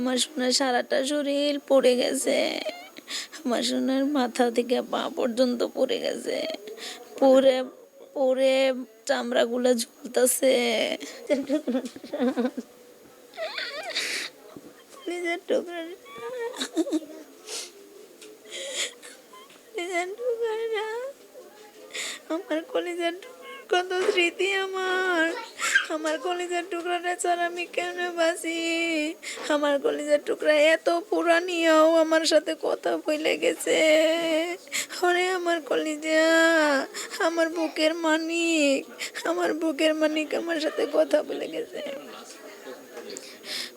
আমার সোনার সারাটা শরীর পড়ে গেছে। আমার সোনার মাথা থেকে পা পর্যন্ত পড়ে গেছে। পরে পরে চামড়া চামড়াগুলো ঝুলতেছে। নিজের টুকরা টুকরা আমার কলিজার কত স্মৃতি আমার। আমার কলিজার টুকরাটা ছাড়া আমি কেন বাসি আমার কলিজার টুকরা এত পুরানিয়াও আমার সাথে কথা বলে গেছে। ওরে আমার কলিজা, আমার বুকের মানিক, আমার বুকের মানিক আমার সাথে কথা বলে গেছে।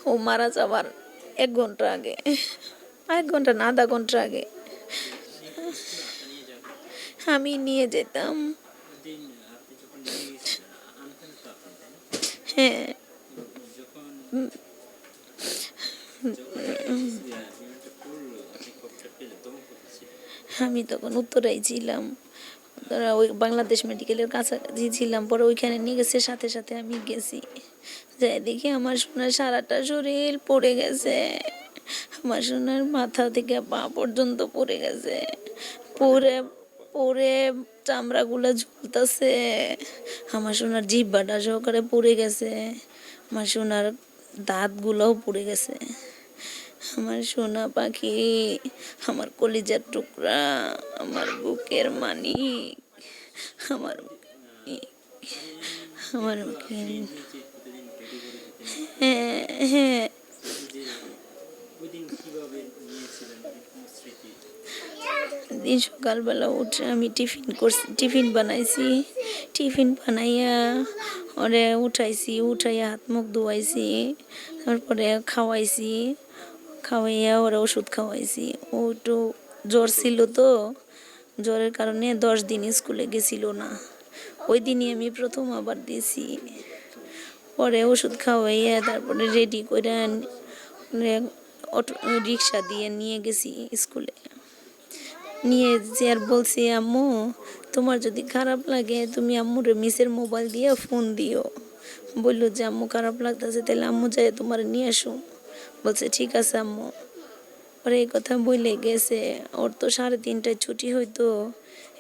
ও মারা যাবার এক ঘণ্টা আগে এক ঘণ্টা না, আধা ঘণ্টা আগে। আমি নিয়ে যেতাম। ছিলেন আমি তখন উত্তরাই ছিলাম। ওই বাংলাদেশ মেডিকেলের কাছাকাছি ছিলাম, পরে ওইখানে নিয়ে গেছে, সাথে সাথে আমি গেছি। যাই দেখি আমার সোনার সারাটা শরীর পড়ে গেছে। আমার সোনার মাথা থেকে পা পর্যন্ত পড়ে গেছে। পরে পরে চামড়াগুলো ঝুলতেছে। আমার সোনার জিব্বাটা সহকারে পড়ে গেছে। আমার সোনার দাঁতগুলোও পড়ে গেছে। আমার সোনা পাখি, আমার কলিজার টুকরা, আমার বুকের মানিক, আমার আমার হ্যাঁ হ্যাঁ যে ওই দিন কীভাবে নিয়েছিলেন কোনো স্মৃতি দিন সকালবেলা উঠে আমি টিফিন করছি, টিফিন বানাইছি। টিফিন বানাইয়া ওরে উঠাইছি, উঠাইয়া হাত মুখ ধোয়াইছি, তারপরে খাওয়াইছি। খাওয়াইয়া ওরা ওষুধ খাওয়াইছি। ও একটু জ্বর ছিল তো, জ্বরের কারণে দশ দিন স্কুলে গেছিল না। ওই দিনই আমি প্রথম আবার দিয়েছি। পরে ওষুধ খাওয়াইয়া তারপরে রেডি করে রিক্সা দিয়ে নিয়ে গেছি স্কুলে। নিয়ে যে আর বলছি, আম্মু, তোমার যদি খারাপ লাগে, তুমি আম্মুর মিসের মোবাইল দিয়ে ফোন দিও। বলল যে, আম্মু, খারাপ লাগতেছে, তাহলে আম্মু যাই তোমার নিয়ে আসো। বলছে, ঠিক আছে, আম্মু। পরে এই কথা বলে গেছে, ওর তো সাড়ে তিনটায় ছুটি হইতো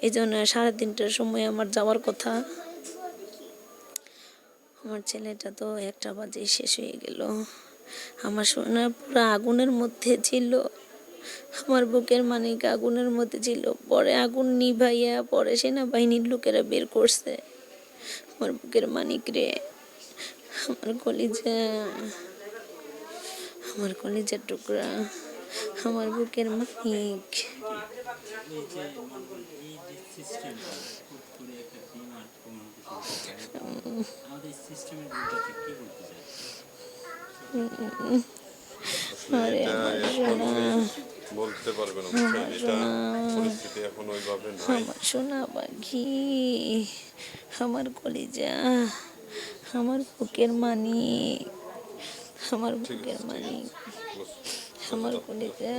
এই জন্য সাড়ে তিনটার সময় আমার যাওয়ার কথা। আমার ছেলেটা তো একটা বাজে শেষ হয়ে গেল। আমার সোনা পুরো আগুনের মধ্যে ছিল। আমার বুকের মানিক আগুনের মধ্যে ছিল। পরে আগুন নিভাইয়া পরে সেনাবাহিনীর লোকেরা বের করছে। আমার বুকের মানিক রে আমার কলিজা আমার কলিজার টুকরা আমার বুকের মানিক। আরে আমার সোনা বলতে পারবে না এটা পরিস্থিতি এখন ওইভাবে নাই। আমার সোনা পাখি আমার কলিজা আমার বুকের মানিক আমার বুকের মানিক আমার কলিজা।